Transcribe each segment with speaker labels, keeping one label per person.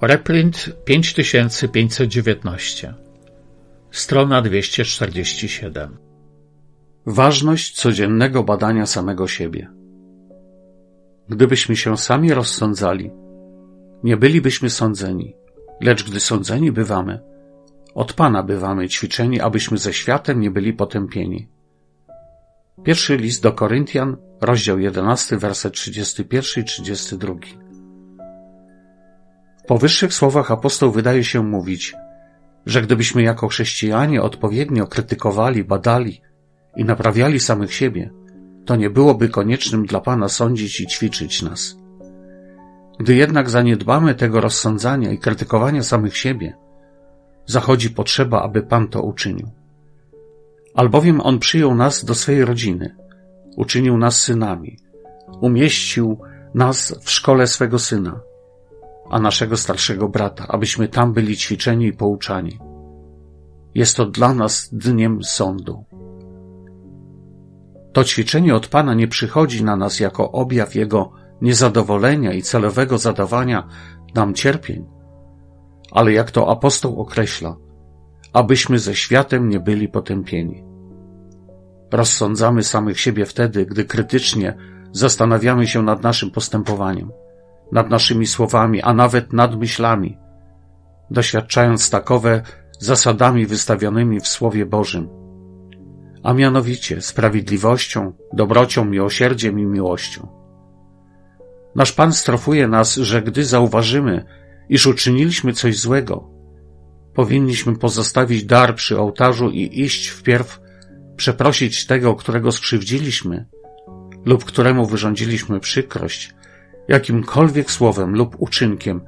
Speaker 1: Reprint 5519 Strona 247
Speaker 2: Ważność codziennego badania samego siebie. Gdybyśmy się sami rozsądzali, nie bylibyśmy sądzeni, lecz gdy sądzeni bywamy, od Pana bywamy ćwiczeni, abyśmy ze światem nie byli potępieni. Pierwszy list do Koryntian, rozdział 11, werset 31 i 32. Powyższych słowach apostoł wydaje się mówić, że gdybyśmy jako chrześcijanie odpowiednio krytykowali, badali i naprawiali samych siebie, to nie byłoby koniecznym dla Pana sądzić i ćwiczyć nas. Gdy jednak zaniedbamy tego rozsądzania i krytykowania samych siebie, zachodzi potrzeba, aby Pan to uczynił. Albowiem On przyjął nas do swojej rodziny, uczynił nas synami, umieścił nas w szkole swego syna, a naszego starszego brata, abyśmy tam byli ćwiczeni i pouczani. Jest to dla nas dniem sądu. To ćwiczenie od Pana nie przychodzi na nas jako objaw Jego niezadowolenia i celowego zadawania nam cierpień, ale jak to apostoł określa, abyśmy ze światem nie byli potępieni. Rozsądzamy samych siebie wtedy, gdy krytycznie zastanawiamy się nad naszym postępowaniem, nad naszymi słowami, a nawet nad myślami, doświadczając takowe zasadami wystawionymi w Słowie Bożym, a mianowicie sprawiedliwością, dobrocią, miłosierdziem i miłością. Nasz Pan strofuje nas, że gdy zauważymy, iż uczyniliśmy coś złego, powinniśmy pozostawić dar przy ołtarzu i iść wpierw przeprosić tego, którego skrzywdziliśmy lub któremu wyrządziliśmy przykrość, jakimkolwiek słowem lub uczynkiem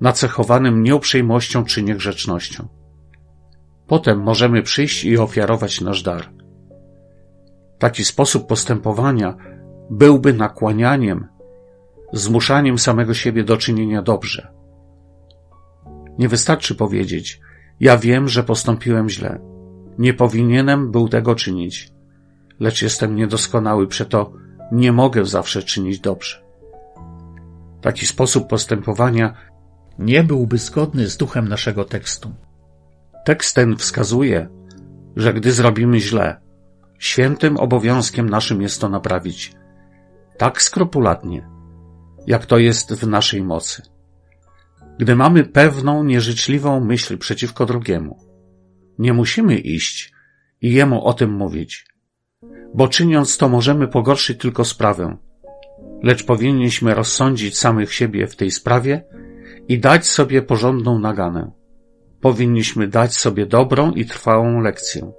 Speaker 2: nacechowanym nieuprzejmością czy niegrzecznością. Potem możemy przyjść i ofiarować nasz dar. Taki sposób postępowania byłby nakłanianiem, zmuszaniem samego siebie do czynienia dobrze. Nie wystarczy powiedzieć, ja wiem, że postąpiłem źle. Nie powinienem był tego czynić, lecz jestem niedoskonały, przeto nie mogę zawsze czynić dobrze. Taki sposób postępowania
Speaker 1: nie byłby zgodny z duchem naszego tekstu.
Speaker 2: Tekst ten wskazuje, że gdy zrobimy źle, świętym obowiązkiem naszym jest to naprawić tak skrupulatnie, jak to jest w naszej mocy. Gdy mamy pewną, nieżyczliwą myśl przeciwko drugiemu, nie musimy iść i jemu o tym mówić, bo czyniąc to możemy pogorszyć tylko sprawę, lecz powinniśmy rozsądzić samych siebie w tej sprawie i dać sobie porządną naganę. Powinniśmy dać sobie dobrą i trwałą lekcję.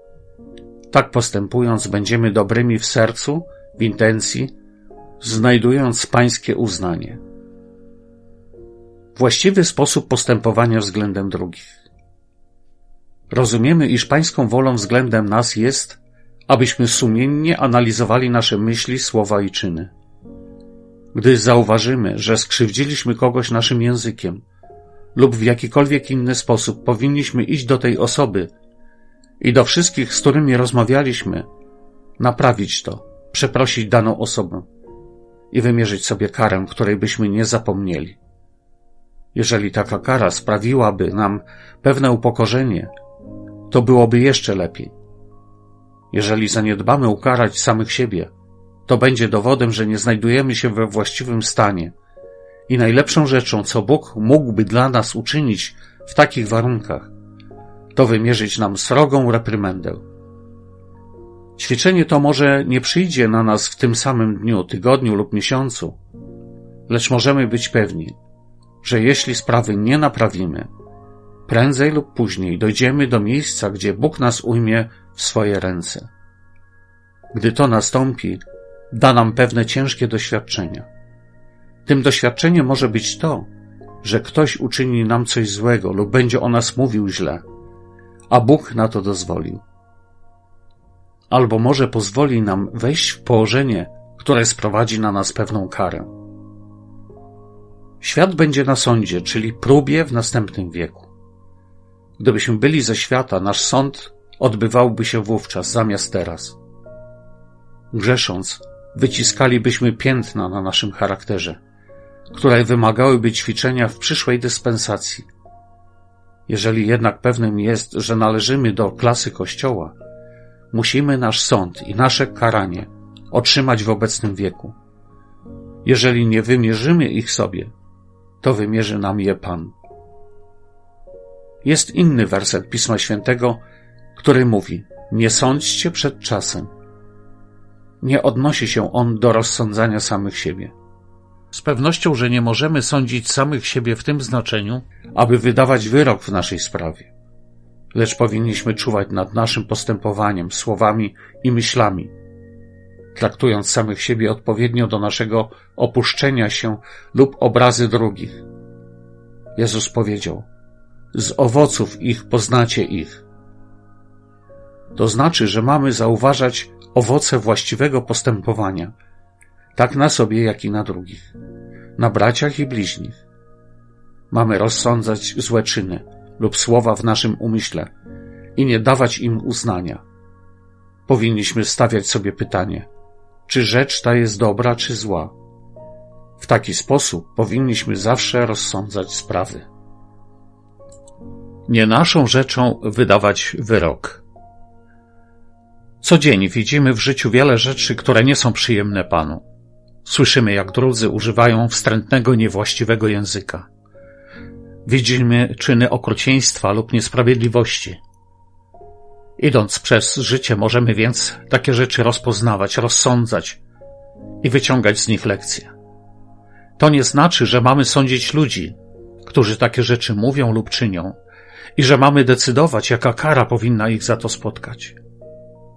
Speaker 2: Tak postępując, będziemy dobrymi w sercu, w intencji, znajdując pańskie uznanie. Właściwy sposób postępowania względem drugich. Rozumiemy, iż pańską wolą względem nas jest, abyśmy sumiennie analizowali nasze myśli, słowa i czyny. Gdy zauważymy, że skrzywdziliśmy kogoś naszym językiem lub w jakikolwiek inny sposób, powinniśmy iść do tej osoby i do wszystkich, z którymi rozmawialiśmy, naprawić to, przeprosić daną osobę i wymierzyć sobie karę, której byśmy nie zapomnieli. Jeżeli taka kara sprawiłaby nam pewne upokorzenie, to byłoby jeszcze lepiej. Jeżeli zaniedbamy ukarać samych siebie, to będzie dowodem, że nie znajdujemy się we właściwym stanie i najlepszą rzeczą, co Bóg mógłby dla nas uczynić w takich warunkach, to wymierzyć nam srogą reprymendę. Ćwiczenie to może nie przyjdzie na nas w tym samym dniu, tygodniu lub miesiącu, lecz możemy być pewni, że jeśli sprawy nie naprawimy, prędzej lub później dojdziemy do miejsca, gdzie Bóg nas ujmie w swoje ręce. Gdy to nastąpi, da nam pewne ciężkie doświadczenia. Tym doświadczeniem może być to, że ktoś uczyni nam coś złego lub będzie o nas mówił źle, a Bóg na to dozwolił. Albo może pozwoli nam wejść w położenie, które sprowadzi na nas pewną karę. Świat będzie na sądzie, czyli próbie w następnym wieku. Gdybyśmy byli ze świata, nasz sąd odbywałby się wówczas zamiast teraz. Grzesząc, wyciskalibyśmy piętna na naszym charakterze, które wymagałyby ćwiczenia w przyszłej dyspensacji. Jeżeli jednak pewnym jest, że należymy do klasy Kościoła, musimy nasz sąd i nasze karanie otrzymać w obecnym wieku. Jeżeli nie wymierzymy ich sobie, to wymierzy nam je Pan. Jest inny werset Pisma Świętego, który mówi: Nie sądźcie przed czasem. Nie odnosi się on do rozsądzania samych siebie.
Speaker 1: Z pewnością, że nie możemy sądzić samych siebie w tym znaczeniu,
Speaker 2: aby wydawać wyrok w naszej sprawie. Lecz powinniśmy czuwać nad naszym postępowaniem, słowami i myślami, traktując samych siebie odpowiednio do naszego opuszczenia się lub obrazy drugich. Jezus powiedział: Z owoców ich poznacie ich. To znaczy, że mamy zauważać owoce właściwego postępowania, tak na sobie, jak i na drugich, na braciach i bliźnich. Mamy rozsądzać złe czyny lub słowa w naszym umyśle i nie dawać im uznania. Powinniśmy stawiać sobie pytanie, czy rzecz ta jest dobra, czy zła. W taki sposób powinniśmy zawsze rozsądzać sprawy.
Speaker 1: nie naszą rzeczą wydawać wyrok. Co dzień widzimy w życiu wiele rzeczy, które nie są przyjemne Panu. Słyszymy, jak drudzy używają wstrętnego, niewłaściwego języka. Widzimy czyny okrucieństwa lub niesprawiedliwości. Idąc przez życie, możemy więc takie rzeczy rozpoznawać, rozsądzać i wyciągać z nich lekcje. To nie znaczy, że mamy sądzić ludzi, którzy takie rzeczy mówią lub czynią, i że mamy decydować, jaka kara powinna ich za to spotkać.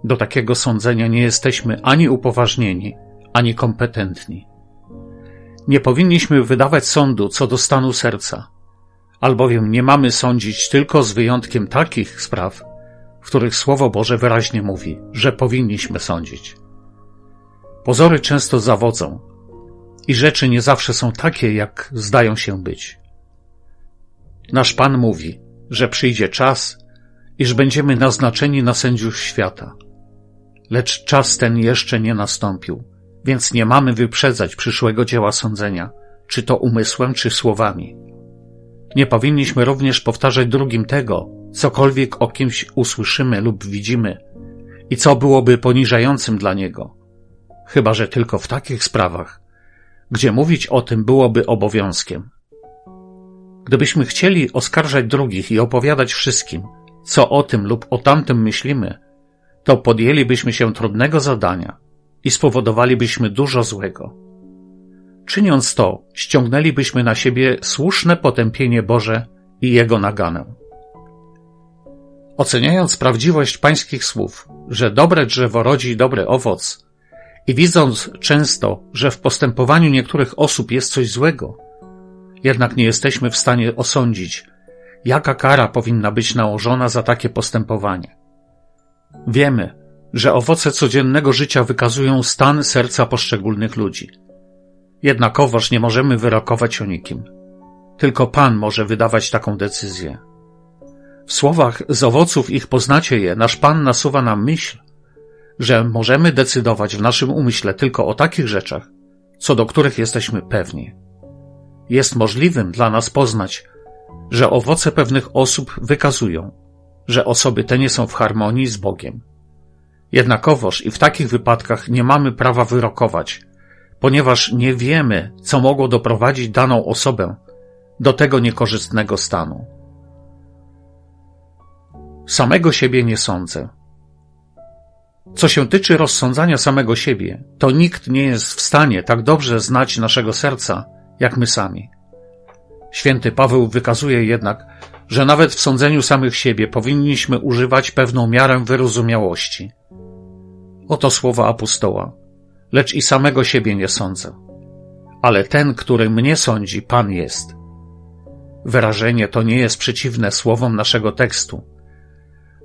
Speaker 1: Do takiego sądzenia nie jesteśmy ani upoważnieni, ani kompetentni. Nie powinniśmy wydawać sądu co do stanu serca, albowiem nie mamy sądzić tylko z wyjątkiem takich spraw, w których Słowo Boże wyraźnie mówi, że powinniśmy sądzić. Pozory często zawodzą i rzeczy nie zawsze są takie, jak zdają się być. Nasz Pan mówi, że przyjdzie czas, iż będziemy naznaczeni na sędziów świata. Lecz czas ten jeszcze nie nastąpił, więc nie mamy wyprzedzać przyszłego dzieła sądzenia, czy to umysłem, czy słowami. Nie powinniśmy również powtarzać drugim tego, cokolwiek o kimś usłyszymy lub widzimy i co byłoby poniżającym dla niego, chyba że tylko w takich sprawach, gdzie mówić o tym byłoby obowiązkiem. Gdybyśmy chcieli oskarżać drugich i opowiadać wszystkim, co o tym lub o tamtym myślimy, to podjęlibyśmy się trudnego zadania i spowodowalibyśmy dużo złego. Czyniąc to, ściągnęlibyśmy na siebie słuszne potępienie Boże i Jego naganę. Oceniając prawdziwość pańskich słów, że dobre drzewo rodzi dobry owoc i widząc często, że w postępowaniu niektórych osób jest coś złego, jednak nie jesteśmy w stanie osądzić, jaka kara powinna być nałożona za takie postępowanie. Wiemy, że owoce codziennego życia wykazują stan serca poszczególnych ludzi. Jednakowoż nie możemy wyrokować o nikim. Tylko Pan może wydawać taką decyzję. W słowach z owoców ich poznacie je, nasz Pan nasuwa nam myśl, że możemy decydować w naszym umyśle tylko o takich rzeczach, co do których jesteśmy pewni. Jest możliwym dla nas poznać, że owoce pewnych osób wykazują, że osoby te nie są w harmonii z Bogiem. Jednakowoż i w takich wypadkach nie mamy prawa wyrokować, ponieważ nie wiemy, co mogło doprowadzić daną osobę do tego niekorzystnego stanu. Samego siebie nie sądzę. Co się tyczy rozsądzania samego siebie, to nikt nie jest w stanie tak dobrze znać naszego serca, jak my sami. Święty Paweł wykazuje jednak, że nawet w sądzeniu samych siebie powinniśmy używać pewną miarę wyrozumiałości. Oto słowa apostoła. Lecz i samego siebie nie sądzę. Ale ten, który mnie sądzi, Pan jest. Wyrażenie to nie jest przeciwne słowom naszego tekstu,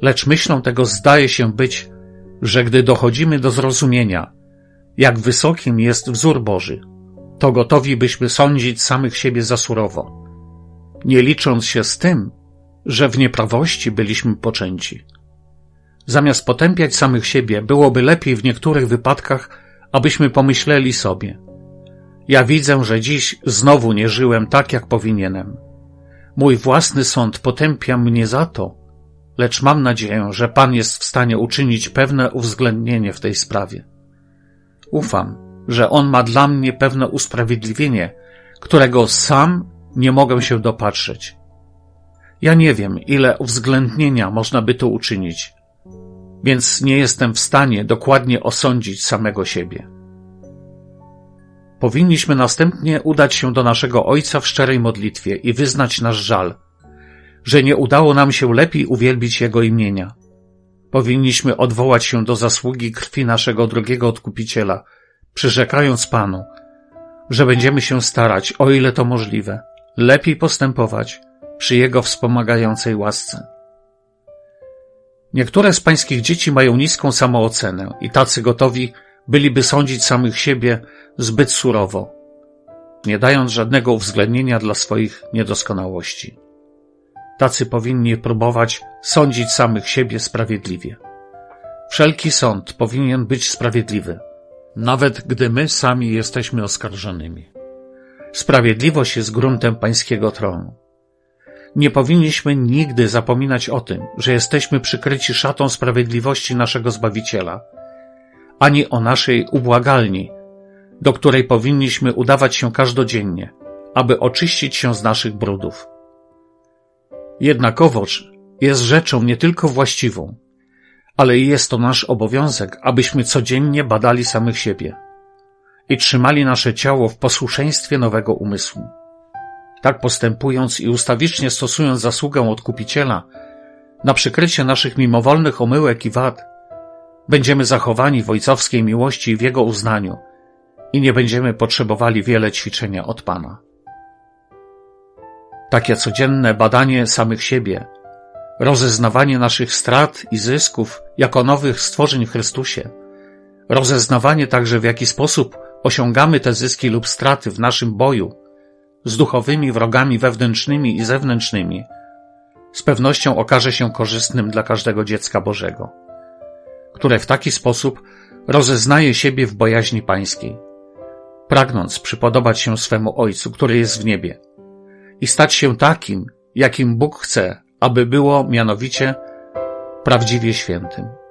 Speaker 1: lecz myślą tego zdaje się być, że gdy dochodzimy do zrozumienia, jak wysokim jest wzór Boży, to gotowi byśmy sądzić samych siebie za surowo, nie licząc się z tym, że w nieprawości byliśmy poczęci. Zamiast potępiać samych siebie, byłoby lepiej w niektórych wypadkach, abyśmy pomyśleli sobie, Ja widzę, że dziś znowu nie żyłem tak, jak powinienem. Mój własny sąd potępia mnie za to, lecz mam nadzieję, że Pan jest w stanie uczynić pewne uwzględnienie w tej sprawie. Ufam, że On ma dla mnie pewne usprawiedliwienie, którego sam nie mogę się dopatrzeć. Ja nie wiem, ile uwzględnienia można by tu uczynić, więc nie jestem w stanie dokładnie osądzić samego siebie. Powinniśmy następnie udać się do naszego Ojca w szczerej modlitwie i wyznać nasz żal, że nie udało nam się lepiej uwielbić Jego imienia. Powinniśmy odwołać się do zasługi krwi naszego drugiego odkupiciela, przyrzekając Panu, że będziemy się starać, o ile to możliwe, lepiej postępować przy Jego wspomagającej łasce. Niektóre z pańskich dzieci mają niską samoocenę i tacy gotowi byliby sądzić samych siebie zbyt surowo, nie dając żadnego uwzględnienia dla swoich niedoskonałości. Tacy powinni próbować sądzić samych siebie sprawiedliwie. Wszelki sąd powinien być sprawiedliwy, nawet gdy my sami jesteśmy oskarżonymi. Sprawiedliwość jest gruntem pańskiego tronu. Nie powinniśmy nigdy zapominać o tym, że jesteśmy przykryci szatą sprawiedliwości naszego Zbawiciela, ani o naszej ubłagalni, do której powinniśmy udawać się każdodziennie, aby oczyścić się z naszych brudów. Jednakowoż jest rzeczą nie tylko właściwą, ale i jest to nasz obowiązek, abyśmy codziennie badali samych siebie i trzymali nasze ciało w posłuszeństwie nowego umysłu. Tak postępując i ustawicznie stosując zasługę odkupiciela na przykrycie naszych mimowolnych omyłek i wad, będziemy zachowani w ojcowskiej miłości i w Jego uznaniu i nie będziemy potrzebowali wiele ćwiczenia od Pana. Takie codzienne badanie samych siebie, rozeznawanie naszych strat i zysków jako nowych stworzeń w Chrystusie, rozeznawanie także w jaki sposób osiągamy te zyski lub straty w naszym boju z duchowymi wrogami wewnętrznymi i zewnętrznymi, z pewnością okaże się korzystnym dla każdego dziecka Bożego, które w taki sposób rozeznaje siebie w bojaźni pańskiej, pragnąc przypodobać się swemu Ojcu, który jest w niebie i stać się takim, jakim Bóg chce, aby było mianowicie prawdziwie świętym.